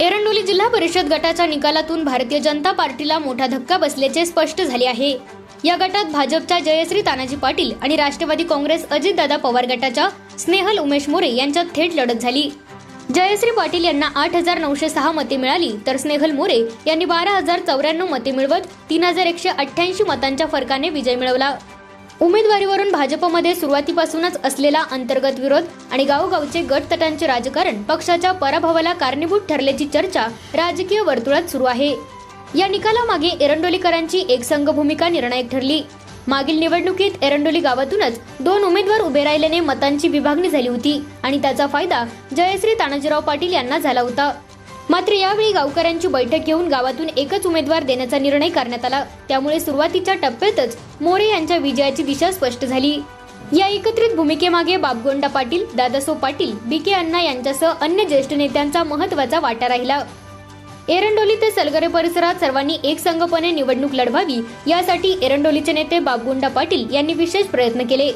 एरंडोली जिल्हा परिषद गटाच्या निकालातून भारतीय जनता पार्टीला मोठा धक्का बसल्याचे स्पष्ट झाले आहे. या गटात भाजपच्या जयश्री तानाजी पाटील आणि राष्ट्रवादी काँग्रेस अजितदादा पवार गटाच्या स्नेहल उमेश मोरे यांच्यात थेट लढत झाली. जयश्री पाटील यांना आठ हजार नऊशे सहा मते मिळाली तर स्नेहल मोरे यांनी बारा हजार चौऱ्याण्णव मते मिळवत तीन हजार एकशे अठ्ठ्याऐंशी मतांच्या फरकाने विजय मिळवला. उमेदवारीवरून भाजपमध्ये सुरुवातीपासूनच असलेला अंतर्गत विरोध आणि गावगावचे गटतटांचे राजकारण पक्षाच्या पराभवाला कारणीभूत ठरल्याची चर्चा राजकीय वर्तुळात सुरू आहे. या निकालामागे एरंडोलीकरांची एकसंघ भूमिका निर्णायक ठरली. मागील निवडणुकीत एरंडोली गावातूनच दोन उमेदवार उभे राहिल्याने मतांची विभागणी झाली होती आणि त्याचा फायदा जयश्री तानाजीराव पाटील यांना झाला होता. मात्र यावेळी गावकऱ्यांची बैठक घेऊन गावातून एकच उमेदवार देण्याचा निर्णय करण्यात आला. त्यामुळे सुरुवातीच्या टप्प्यातच मोरे यांच्या विजयाची दिशा स्पष्ट झाली. या एकत्रित भूमिकेमागे बाबगोंडा पाटील दादासो पाटील बी के अण्णा यांच्यासह अन्य ज्येष्ठ नेत्यांचा महत्त्वाचा वाटा राहिला. एरंडोली ते सलगरे परिसरात सर्वांनी एकसंगपणे निवडणूक लढवावी यासाठी एरंडोलीचे नेते बाबगुंडा पाटील यांनी विशेष प्रयत्न केले.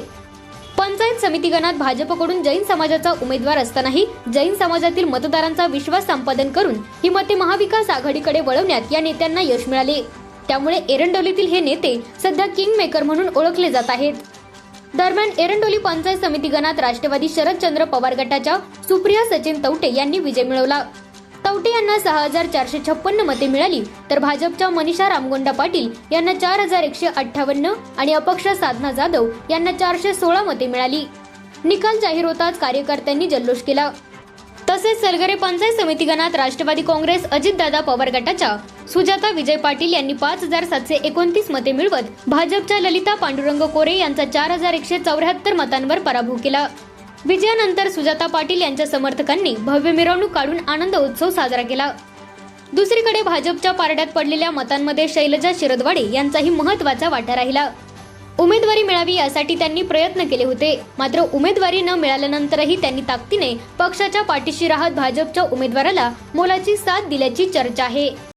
पंचायत समिती गणात भाजपकडून जैन समाजाचा उमेदवार असतानाही जैन समाजातील मतदारांचा विश्वास संपादन करून ही मते महाविकास आघाडीकडे वळवण्यात या नेत्यांना यश मिळाले. त्यामुळे एरंडोलीतील हे नेते सध्या किंग मेकर म्हणून ओळखले जात आहेत. दरम्यान एरंडोली पंचायत समिती गणात राष्ट्रवादी शरदचंद्र पवार गटाच्या सुप्रिया सचिन तवटे यांनी विजय मिळवला. तवटे यांना सहा हजार चारशे छप्पन्न मते मिळाली. तर भाजपच्या मनीषा रामगोंडा पाटील यांना चार हजार एकशे अठ्ठावन्न आणि अपक्ष साधना जाधव यांना चारशे सोळा मते मिळाली. निकाल जाहीर होताच कार्यकर्त्यांनी जल्लोष केला. तसेच सलगरे पंचायत समिती गणात राष्ट्रवादी काँग्रेस अजितदादा पवार गटाच्या सुजाता विजय पाटील यांनी पाच हजार सातशे एकोणतीस मते मिळवत भाजपच्या ललिता पांडुरंग कोरे यांचा चार हजार एकशे चौऱ्याहत्तर मतांवर पराभव केला. विजयानंतर सुजाता पाटील यांच्या समर्थकांनी भव्य मिरवणूक काढून आनंद उत्सव साजरा केला. दुसरीकडे भाजपच्या पारड्यात पडलेल्या मतांमध्ये शैलजा शिरदवाडे यांचाही महत्त्वाचा वाटा राहिला. उमेदवारी मिळावी यासाठी त्यांनी प्रयत्न केले होते. मात्र उमेदवारी न मिळाल्यानंतरही त्यांनी ताकदीने पक्षाच्या पाठीशी राहत भाजपच्या उमेदवाराला मोलाची साथ दिल्याची चर्चा आहे.